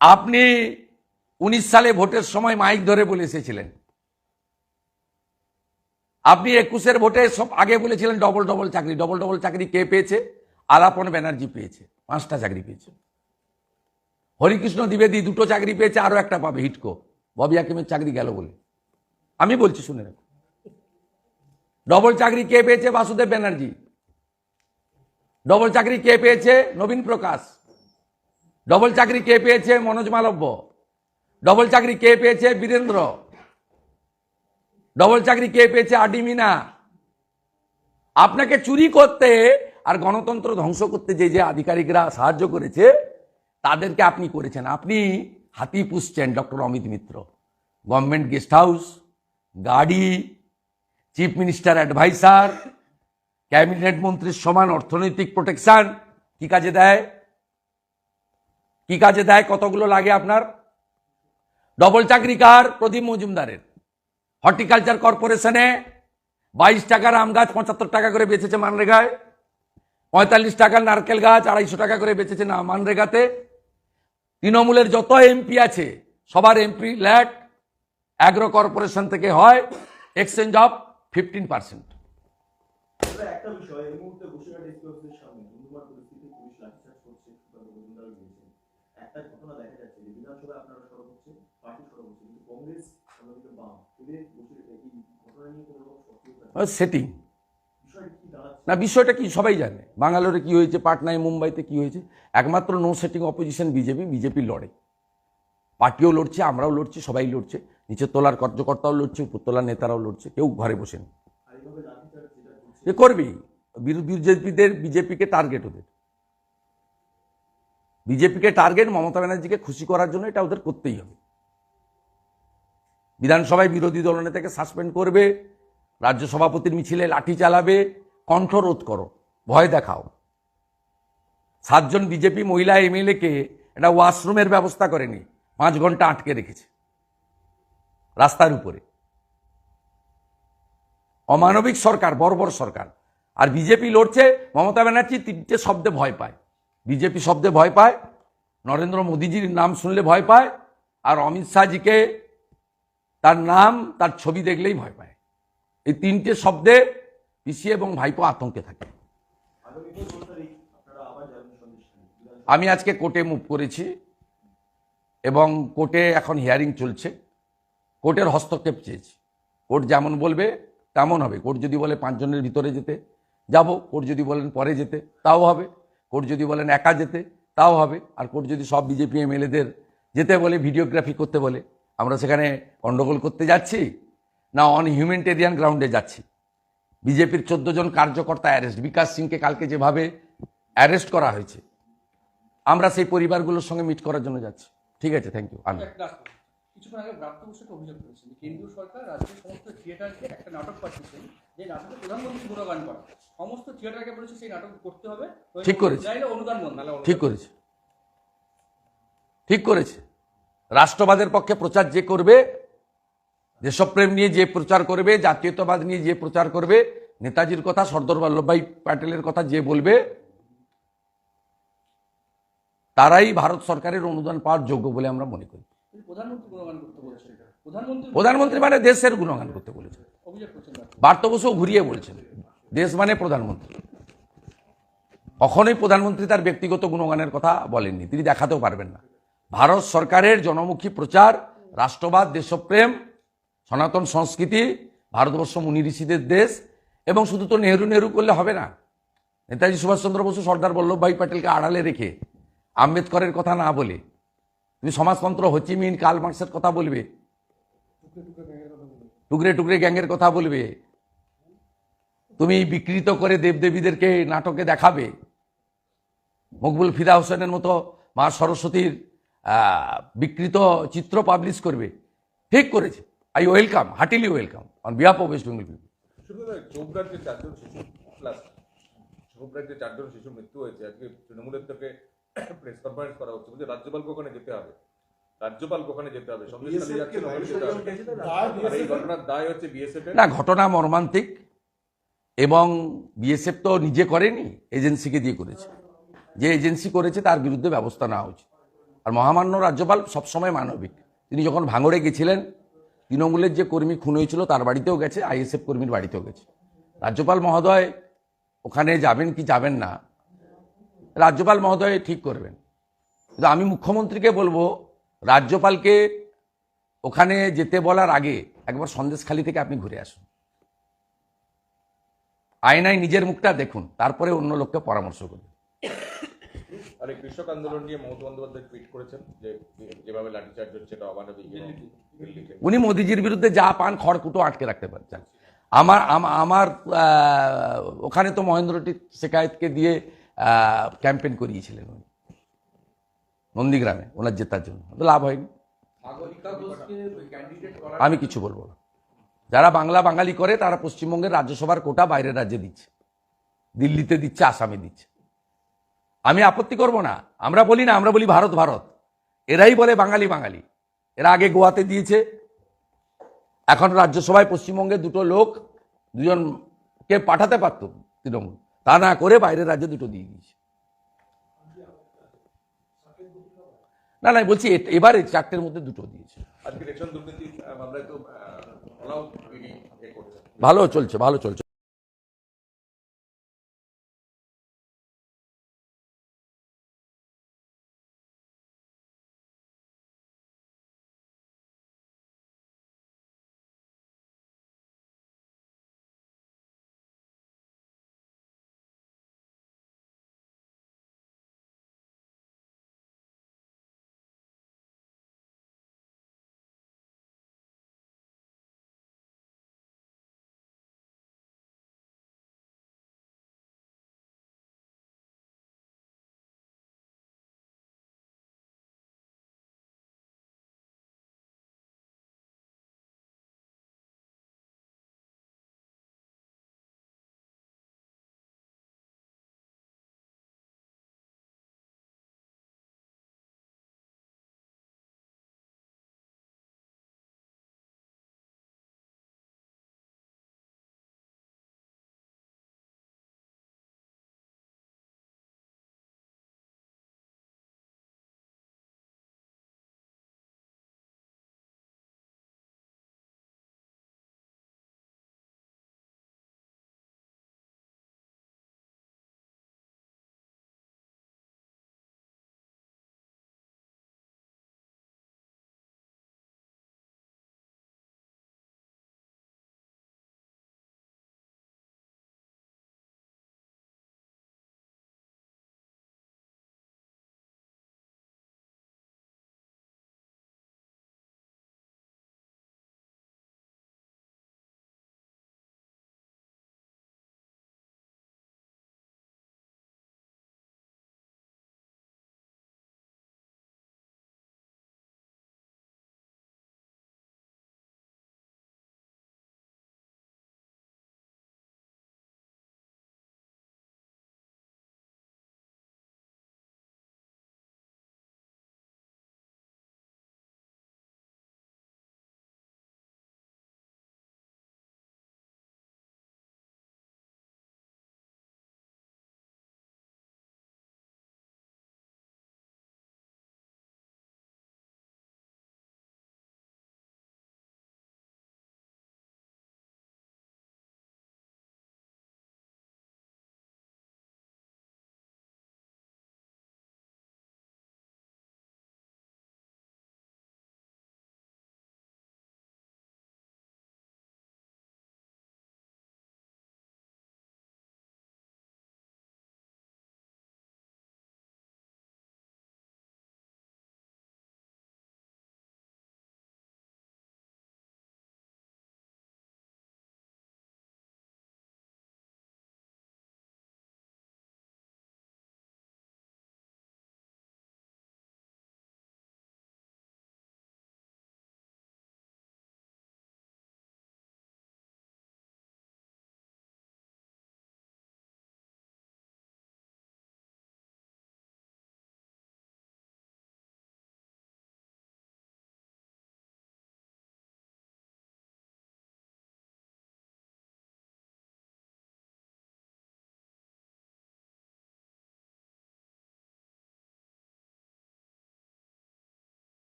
আপনি উনিশ সালে ভোটের সময় মাইক ধরে বলে এসেছিলেন। আপনি একুশের ভোটে সব আগে বলেছিলেন ডবল ডবল চাকরি ডবল ডবল চাকরি কে পেয়েছে? আলাপন ব্যানার্জি পেয়েছে, পাঁচটা চাকরি পেয়েছে। হরিকৃষ্ণ দ্বিবেদী দুটো চাকরি পেয়েছে, আরও একটা পাবে হিটকো। ববি হাকিমের চাকরি গেল বলে। আমি বলছি, শুনে রাখো। ডবল চাকরি কে পেয়েছে বাসুদেব ব্যানার্জি? ডবল চাকরি কে পেয়েছে নবীন প্রকাশ? ডবল চাকরি কে পেয়েছে মনোজ মালব্য? ডবল চাকরি কে পেয়েছে বীরেন্দ্র? ডবল চাকরি কে পেয়েছে আডিমিনা আপনাকে চুরি করতে আর গণতন্ত্র ধ্বংস করতে যে যে আধিকারিকরা সাহায্য করেছে, তাদেরকে আপনি করেছেন। আপনি হাতি পুষছেন, doctor Amit Mitra. Government guest house, গাড়ি, চিফ মিনিস্টার অ্যাডভাইসার, ক্যাবিনেট মন্ত্রীর সমান অর্থনৈতিক প্রোটেকশন কি কাজে দেয়? কি কাজে দেয়, কতগুলো লাগে আপনার? ডবল চাকরি কার? প্রদীপ মজুমদারের। হর্টিকালচার কর্পোরেশনে বাইশ টাকার আম গাছ পঁচাত্তর টাকা করে বেচেছে মানরেগায়। পঁয়তাল্লিশ টাকার নারকেল গাছ আড়াইশো টাকা করে বেচেছে না মানরেগাতে। তৃণমূলের যত এমপি আছে, সবার এমপি ল্যাট অ্যাগ্রো কর্পোরেশন থেকে হয় এক্সচেঞ্জ অফ ফিফটিন পার্সেন্ট তবে একটা বিষয় এই মুহূর্তে বসিরহাট এক্সপ্রেসের সামনে ধুমধুমার পরিস্থিতি পুলিশ লাঠিচার্জ করছে সুকান্ত মজুমদারও গিয়েছেন একটা ঘটনা দেখা যাচ্ছে যে বিধানসভায় আপনারা সরব হচ্ছে পার্টি সরব হচ্ছে কিন্তু কংগ্রেস অন্যদিকে বাম এদের বসির এই ঘটনা নিয়ে কোনো রকম সক্রিয়তা নেই। সেটিং দাঁড়াচ্ছে না, বিষয়টা কি সবাই জানে। বাঙ্গালোরে কি হয়েছে, পাটনায়, মুম্বাইতে কি হয়েছে? একমাত্র no setting opposition BJP BJP লড়ে। পার্টিও লড়ছে, আমরাও লড়ছি, সবাই লড়ছে। নিচের তোলার কার্যকর্তাও লড়ছে, উপরতলার নেতারাও লড়ছে, কেউ ঘরে বসে নেই। আর এইভাবে লাঠিচার্জ যেটা করছে এ করবেই বিজেপিদের বিজেপিকে টার্গেট ওদের। বিজেপিকে টার্গেট মমতা ব্যানার্জিকে খুশি করার জন্য এটা ওদের করতেই হবে। বিধানসভায় বিরোধী দলনেতাকে সাসপেন্ড করবে। রাজ্য সভাপতির মিছিলে লাঠি চালাবে কণ্ঠরোধ করো, ভয় দেখাও। সাতজন বিজেপি মহিলা এমএলএকে এটা ওয়াশরুমের ব্যবস্থা করেনি, পাঁচ ঘণ্টা আটকে রেখেছে। রাস্তার উপরে। অমানবিক সরকার, বর্বর সরকার। আর বিজেপি লড়ছে, মমতা ব্যানার্জি তিনটে শব্দে ভয় পায়। বিজেপি শব্দে ভয় পায়, নরেন্দ্র মোদীজির নাম শুনলে ভয় পায়, আর অমিত শাহজিকে তার নাম, তার ছবি দেখলেই ভয় পায়। এই তিনটে শব্দে পিসি এবং ভাইপো আতঙ্কে থাকে। আমি আজকে কোর্টে মুভ করেছি এবং কোর্টে এখন হিয়ারিং চলছে। কোর্টের হস্তক্ষেপ চেয়েছি। কোর্ট যেমন বলবে, তেমন হবে। কোর্ট যদি বলে পাঁচজনের ভিতরে যেতে, যাব। কোর্ট যদি বলেন পরে যেতে, তাও হবে। কোর্ট যদি বলেন একা যেতে, তাও হবে। আর কোর্ট যদি সব বিজেপি এমএলএদের যেতে বলে ভিডিওগ্রাফি করতে বলে, আমরা সেখানে গণ্ডগোল করতে যাচ্ছি। না অন হিউম্যানিটেরিয়ান গ্রাউন্ডে যাচ্ছি। বিজেপির চোদ্দ জন কার্যকর্তা অ্যারেস্ট বিকাশ সিংকে কালকে যেভাবে অ্যারেস্ট করা হয়েছে আমরা সেই পরিবারগুলোর সঙ্গে মিট করার জন্য যাচ্ছি। ঠিক আছে থ্যাংক ইউ আমি কিছুক্ষণ আগে ব্রাত্য বসু একটা অভিযোগ করেছেন কেন্দ্রীয় সরকার রাজ্যের সমস্ত থিয়েটারকে একটা নাটক পাঠিয়েছেন যে নাটকে প্রধানমন্ত্রী গুণগান করা। সমস্ত থিয়েটারকে বলেছে সেই নাটক করতে হবে। ঠিক করেছে। অনুদান বন্ধ ঠিক করেছে। ঠিক করেছে। রাষ্ট্রবাদের পক্ষে প্রচার যে করবে দেশপ্রেম নিয়ে যে প্রচার করবে জাতীয়তাবাদ নিয়ে যে প্রচার করবে নেতাজির কথা সর্দার বল্লভভাই প্যাটেলের কথা যে বলবে তারাই ভারত সরকারের অনুদান পাওয়ার যোগ্য বলে আমরা মনে করি। প্রধানমন্ত্রী মানে দেশের গুণগান করতে বলেছেন বার্ত বসুও ঘুরিয়ে বলছেন। দেশ মানে প্রধানমন্ত্রী। কখনোই প্রধানমন্ত্রী তার ব্যক্তিগত গুণগানের কথা বলেননি। তিনি দেখাতেও পারবেন না। ভারত সরকারের জনমুখী প্রচার রাষ্ট্রবাদ দেশপ্রেম সনাতন সংস্কৃতি, ভারতবর্ষ মুনি ঋষিদের দেশ, এবং শুধু তো নেহরু নেহরু করলে হবে না। নেতাজি সুভাষচন্দ্র বসু, সর্দার বল্লভভাই প্যাটেলকে আড়ালে রেখে আম্বেদকরের কথা না বলে, তুমি সমাজতন্ত্র হচিমিন কাল মার্ক্সের কথা বলবে, টুকরে টুকরে গ্যাংয়ের কথা বলবে, তুমি বিকৃত করে দেবদেবীদেরকে নাটকে দেখাবে। মকবুল ফিদা হোসেনের মতো মা সরস্বতীর বিকৃত চিত্র পাবলিশ করবে। ঠিক করেছে। I welcome heartily welcome on behalf of West Bengal people যে চারজন শিশু মৃত্যু হয়েছে আজকে তৃণমূলের থেকে প্রেস কনফারেন্স করা হচ্ছে বলছে রাজ্যপালকে ওখানে যেতে হবে। রাজ্যপালকে ওখানে যেতে হবে। এই ঘটনার দায় হচ্ছে বিএসএফ না ঘটনা মর্মান্তিক এবং বিএসএফ তো নিজে করেনি এজেন্সিকে দিয়ে করেছে। যে এজেন্সি করেছে তার বিরুদ্ধে ব্যবস্থা নেওয়া উচিত। আর মহামান্য রাজ্যপাল সবসময় মানবিক। তিনি যখন ভাঙড়ে গেছিলেন তৃণমূলের যে কর্মী খুন হয়েছিল তার বাড়িতেও গেছে, আইএসএফ কর্মীর বাড়িতেও গেছে। রাজ্যপাল মহোদয় ওখানে যাবেন কি যাবেন না, রাজ্যপাল মহোদয় ঠিক করবেন। কিন্তু আমি মুখ্যমন্ত্রীকে বলব, রাজ্যপালকে ওখানে যেতে বলার আগে একবার সন্দেশখালি থেকে আপনি ঘুরে আসুন। আয়নায় নিজের মুখটা দেখুন, তারপরে অন্য লোককে পরামর্শ করুন। আর এই কৃষক আন্দোলন নিয়ে মমতা বন্দ্যোপাধ্যায় টুইট করেছেন যে যেভাবে লাঠিচার্জ হচ্ছে এটা অমানবিক উনি মোদিজির বিরুদ্ধে যা পান খড়কুটো আটকে রাখতে পারছেন। আমার আমার ওখানে তো মহেন্দ্রটি শেখায়তকে দিয়ে ক্যাম্পেইন করিয়েছিলেন উনি। নন্দীগ্রামে ওনার জেতার জন্য। লাভ হয়নি। আমি কিছু বলব না। যারা বাংলা বাঙালি করে তারা পশ্চিমবঙ্গের রাজ্যসভার কোটা বাইরের রাজ্যে দিচ্ছে। দিল্লিতে দিচ্ছে আসামে দিচ্ছে। আমি আপত্তি করব না। আমরা বলি না আমরা বলি ভারত ভারত। এরাই বলে বাঙালি বাঙালি। এরা আগে গোয়াতে দিয়েছে। এখন রাজ্যসভায় পশ্চিমবঙ্গে দুটো লোক দুজনকে পাঠাতে পারত তৃণমূল। তা না করে বাইরের রাজ্যে দুটো দিয়ে দিয়েছে। না না বলছি এবারে চারটের মধ্যে দুটো দিয়েছে। করছে। ভালো চলছে ভালো চলছে।